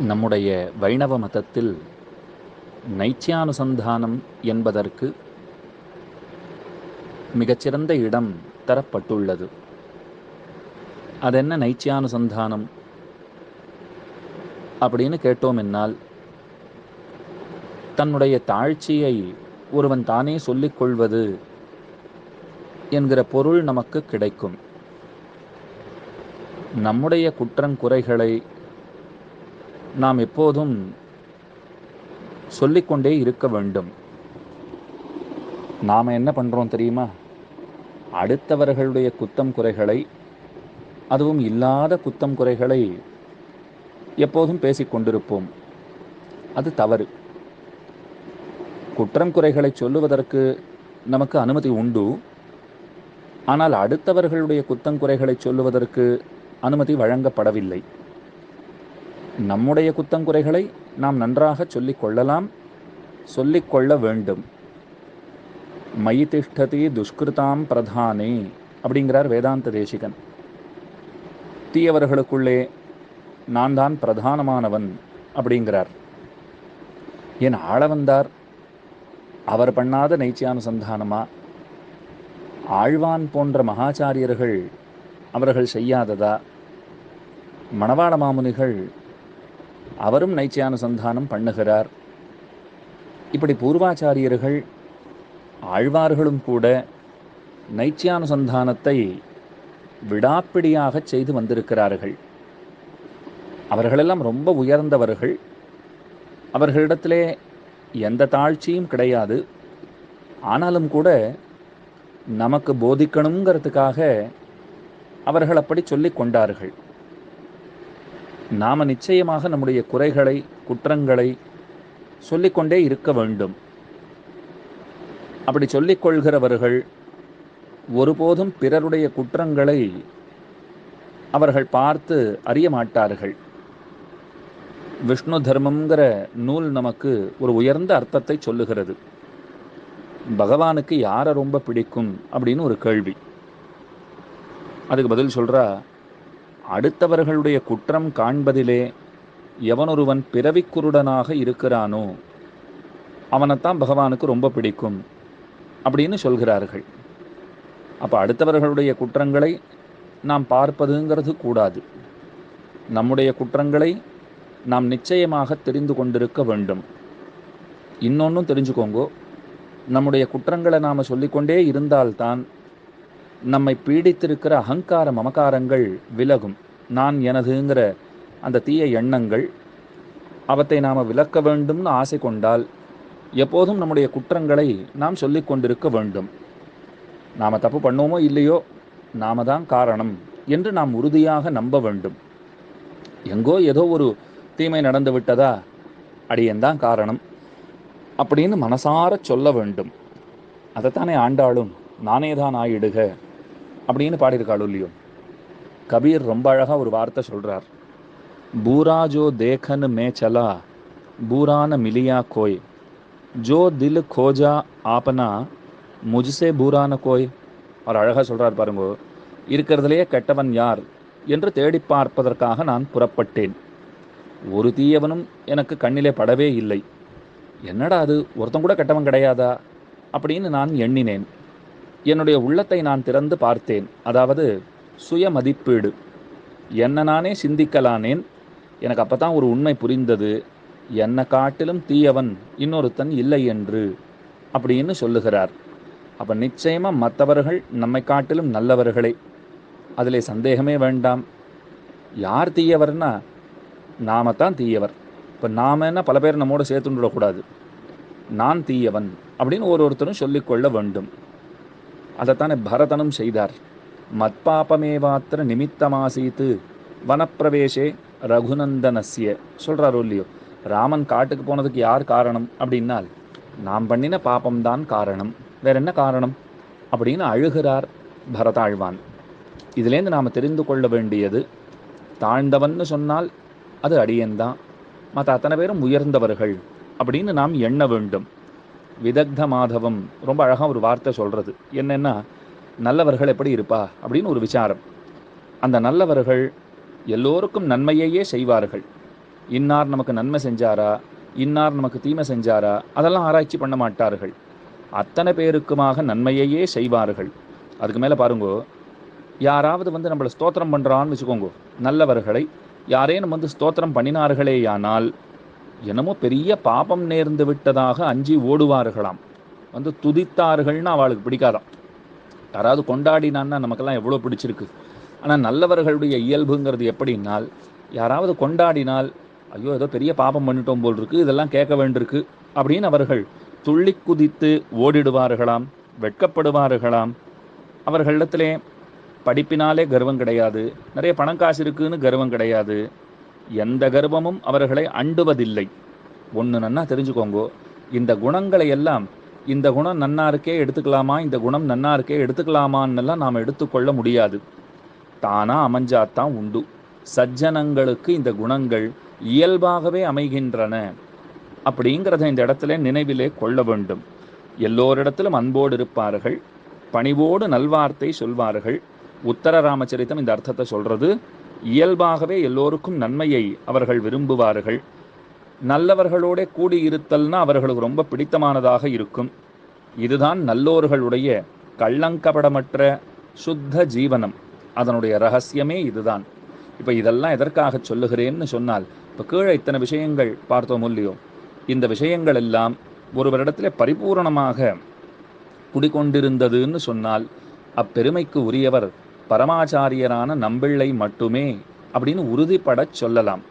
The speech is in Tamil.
நம்முடைய வைணவ மதத்தில் நைச்சியானுசந்தானம் என்பதற்கு மிகச்சிறந்த இடம் தரப்பட்டுள்ளது. அதென்ன நைச்சியானுசந்தானம் அப்படின்னு கேட்டோம் என்னால் தன்னுடைய தாழ்ச்சியை ஒருவன் தானே சொல்லிக்கொள்வது என்கிற பொருள் நமக்கு கிடைக்கும். நம்முடைய குற்றங்குறைகளை நாம் எப்போதும் சொல்லிக்கொண்டே இருக்க வேண்டும். நாம் என்ன பண்ணுறோம் தெரியுமா? அடுத்தவர்களுடைய குத்தம் குறைகளை அதுவும் இல்லாத குத்தம் குறைகளை எப்போதும் பேசிக்கொண்டிருப்போம் அது தவறு. குற்றம் குறைகளை சொல்லுவதற்கு நமக்கு அனுமதி உண்டு. ஆனால் அடுத்தவர்களுடைய குத்தங்குறைகளை சொல்லுவதற்கு அனுமதி வழங்கப்படவில்லை. நம்முடைய குத்தங்குறைகளை நாம் நன்றாக சொல்லிக் கொள்ளலாம் சொல்லிக் கொள்ள வேண்டும். மயி திஷ்டதி துஷ்கிருதாம் பிரதானே அப்படிங்கிறார் வேதாந்த தேசிகன். தீயவர்களுக்குள்ளே நான் தான் பிரதானமானவன் அப்படிங்கிறார். என் ஆள வந்தார் அவர் பண்ணாத நைச்சியானுசந்தானமா? ஆழ்வான் போன்ற மகாச்சாரியர்கள் அவர்கள் செய்யாததா? மணவாள மாமுனிகள் அவரும் நைச்சியானுசந்தானம் பண்ணுகிறார். இப்படி பூர்வாச்சாரியர்கள் ஆழ்வார்களும் கூட நைச்சியானுசந்தானத்தை விடாப்பிடியாக செய்து வந்திருக்கிறார்கள். அவர்களெல்லாம் ரொம்ப உயர்ந்தவர்கள். அவர்களிடத்திலே எந்த தாழ்ச்சியும் கிடையாது. ஆனாலும் கூட நமக்கு போதிக்கணுங்கிறதுக்காக அவர்கள் அப்படி சொல்லிக் கொண்டார்கள். நாம் நிச்சயமாக நம்முடைய குறைகளை குற்றங்களை சொல்லிக்கொண்டே இருக்க வேண்டும். அப்படி சொல்லிக்கொள்கிறவர்கள் ஒருபோதும் பிறருடைய குற்றங்களை அவர்கள் பார்த்து அறிய மாட்டார்கள். விஷ்ணு தர்மம்ங்கிற நூல் நமக்கு ஒரு உயர்ந்த அர்த்தத்தை சொல்லுகிறது. பகவானுக்கு யாரை ரொம்ப பிடிக்கும் அப்படின்னு ஒரு கேள்வி. அதுக்கு பதில் சொல்கிறா அடுத்தவர்களுடைய குற்றம் காண்பதிலே எவனொருவன் பிறவிக்குருடனாக இருக்கிறானோ அவனைத்தான் பகவானுக்கு ரொம்ப பிடிக்கும் அப்படின்னு சொல்கிறார்கள். அப்போ அடுத்தவர்களுடைய குற்றங்களை நாம் பார்ப்பதுங்கிறது கூடாது. நம்முடைய குற்றங்களை நாம் நிச்சயமாக தெரிந்து கொண்டிருக்க வேண்டும். இன்னொன்றும் தெரிஞ்சுக்கோங்கோ நம்முடைய குற்றங்களை நாம் சொல்லிக்கொண்டே இருந்தால்தான் நம்மை பீடித்திருக்கிற அகங்கார மமகாரங்கள் விலகும். நான் எனதுங்கிற அந்த தீய எண்ணங்கள் அவற்றை நாம் விலக்க வேண்டும்னு ஆசை கொண்டால் எப்போதும் நம்முடைய குற்றங்களை நாம் சொல்லிக் கொண்டிருக்க வேண்டும். நாம் தப்பு பண்ணுவோமோ இல்லையோ நாம தான் காரணம் என்று நாம் உறுதியாக நம்ப வேண்டும். எங்கோ ஏதோ ஒரு தீமை நடந்து விட்டதா? அடியன்தான் காரணம் அப்படின்னு மனசார சொல்ல வேண்டும். அதைத்தானே ஆண்டாளும் நானே தான் ஆயிடுக. அப்படின்னு பாடியிருக்காள் இல்லையோ? கபீர் ரொம்ப அழகாக ஒரு வார்த்தை சொல்கிறார் பூரா ஜோ தேகன் மே சலா பூரான மிலியா கோய். ஜோ தில் கோஜா ஆப்பனா முஜ்சே பூரான கோய். அவர் அழகாக சொல்கிறார் பாருங்க இருக்கிறதுலேயே கெட்டவன் யார் என்று தேடி பார்ப்பதற்காக நான் புறப்பட்டேன். ஒரு தீயவனும் எனக்கு கண்ணிலே படவே இல்லை. என்னடா அது? ஒருத்தன் கூட கெட்டவன் கிடையாதா? அப்படின்னு நான் எண்ணினேன். என்னுடைய உள்ளத்தை நான் திறந்து பார்த்தேன். அதாவது சுய மதிப்பீடு என்ன நானே சிந்திக்கலானேன். எனக்கு அப்போ தான் ஒரு உண்மை புரிந்தது. என்னை காட்டிலும் தீயவன் இன்னொருத்தன் இல்லை என்று அப்படின்னு சொல்லுகிறார். அப்போ நிச்சயமாக மற்றவர்கள் நம்மை காட்டிலும் நல்லவர்களே. அதில் சந்தேகமே வேண்டாம். யார் தீயவர்னா நாம தான் தீயவர். இப்போ நாம என்ன பல பேர் நம்மோட சேர்த்து விடக்கூடாது நான் தீயவன் அப்படின்னு ஒரு ஒருத்தரும் சொல்லிக்கொள்ள வேண்டும். அதைத்தானே பரதனும் செய்தார். மத்பாபமேவாத்திர நிமித்தமாசீத்து வனப்பிரவேசே ரகுநந்தனஸ்ய. சொல்கிறாரோ இல்லையோ? ராமன் காட்டுக்கு போனதுக்கு யார் காரணம் அப்படின்னால் நாம் பண்ணின பாப்பம்தான் காரணம். வேற என்ன காரணம்? அப்படின்னு அழுகிறார் பரதாழ்வான். இதுலேருந்து நாம் தெரிந்து கொள்ள வேண்டியது தாழ்ந்தவன்னு சொன்னால் அது அடியன்தான். மற்ற அத்தனை பேரும் உயர்ந்தவர்கள் அப்படின்னு நாம் எண்ண வேண்டும். விதக்த மாதவம் ரொம்ப அழகாக ஒரு வார்த்தை சொல்கிறது என்னென்னா நல்லவர்கள் எப்படி இருப்பா? அப்படின்னு ஒரு விசாரம். அந்த நல்லவர்கள் எல்லோருக்கும் நன்மையையே செய்வார்கள். இன்னார் நமக்கு நன்மை செஞ்சாரா? இன்னார் நமக்கு தீமை செஞ்சாரா? அதெல்லாம் ஆராய்ச்சி பண்ண மாட்டார்கள். அத்தனை பேருக்குமாக நன்மையையே செய்வார்கள். அதுக்கு மேலே பாருங்கோ யாராவது வந்து நம்மளை ஸ்தோத்திரம் பண்ணுறான்னு வச்சுக்கோங்க. நல்லவர்களை யாரேனும் வந்து ஸ்தோத்திரம் பண்ணினார்களேயானால் என்னமோ பெரிய பாபம் நேர்ந்து விட்டதாக அஞ்சி ஓடுவார்களாம். வந்து துதித்தார்கள்னு அவளுக்கு பிடிக்காதாம். யாராவது கொண்டாடினான்னா நமக்கெல்லாம் எவ்வளோ பிடிச்சிருக்கு. ஆனால் நல்லவர்களுடைய இயல்புங்கிறது எப்படின்னால் யாராவது கொண்டாடினால் ஐயோ ஏதோ பெரிய பாபம் பண்ணிட்டோம் போல் இருக்கு இதெல்லாம் கேட்க வேண்டியிருக்கு அப்படின்னு அவர்கள் துள்ளி குதித்து ஓடிடுவார்களாம் வெட்கப்படுவார்களாம். அவர்களிடத்திலே படிப்பினாலே கர்வம் கிடையாது நிறைய பணம் காசு இருக்குன்னு கர்வம் கிடையாது. எந்த கர்வமும் அவர்களை அண்டுவதில்லை. ஒன்று நன்னா தெரிஞ்சுக்கோங்கோ. இந்த குணங்களை எல்லாம் இந்த குணம் நன்னா இருக்கே எடுத்துக்கலாமா? இந்த குணம் நன்னா இருக்கே எடுத்துக்கலாமான்னெல்லாம் நாம் எடுத்துக்கொள்ள முடியாது. தானா அமைஞ்சாத்தான் உண்டு. சஜ்ஜனங்களுக்கு இந்த குணங்கள் இயல்பாகவே அமைகின்றன அப்படிங்கிறத இந்த இடத்துல நினைவிலே கொள்ள வேண்டும். எல்லோரிடத்திலும் அன்போடு இருப்பார்கள். பணிவோடு நல்வார்த்தை சொல்வார்கள். உத்தர ராமச்சரித்தம் இந்த அர்த்தத்தை சொல்கிறது இயல்பாகவே எல்லோருக்கும் நன்மையை அவர்கள் விரும்புவார்கள். நல்லவர்களோட கூடியிருத்தல்னா அவர்களுக்கு ரொம்ப பிடித்தமானதாக இருக்கும். இதுதான் நல்லோர்களுடைய கள்ளங்கபடமற்ற சுத்த ஜீவனம். அதனுடைய ரகசியமே இதுதான். இப்போ இதெல்லாம் எதற்காக சொல்லுகிறேன்னு சொன்னால் இப்போ கீழே இத்தனை விஷயங்கள் பார்த்தோம் இல்லையோ? இந்த விஷயங்கள் எல்லாம் ஒருவரிடத்தில் பரிபூரணமாக குடிக்கொண்டிருந்ததுன்னு சொன்னால் அப்பெருமைக்கு உரியவர் பரமாச்சாரியரான நம்பிள்ளை மட்டுமே அப்படின்னு உறுதிப்படச் சொல்லலாம்.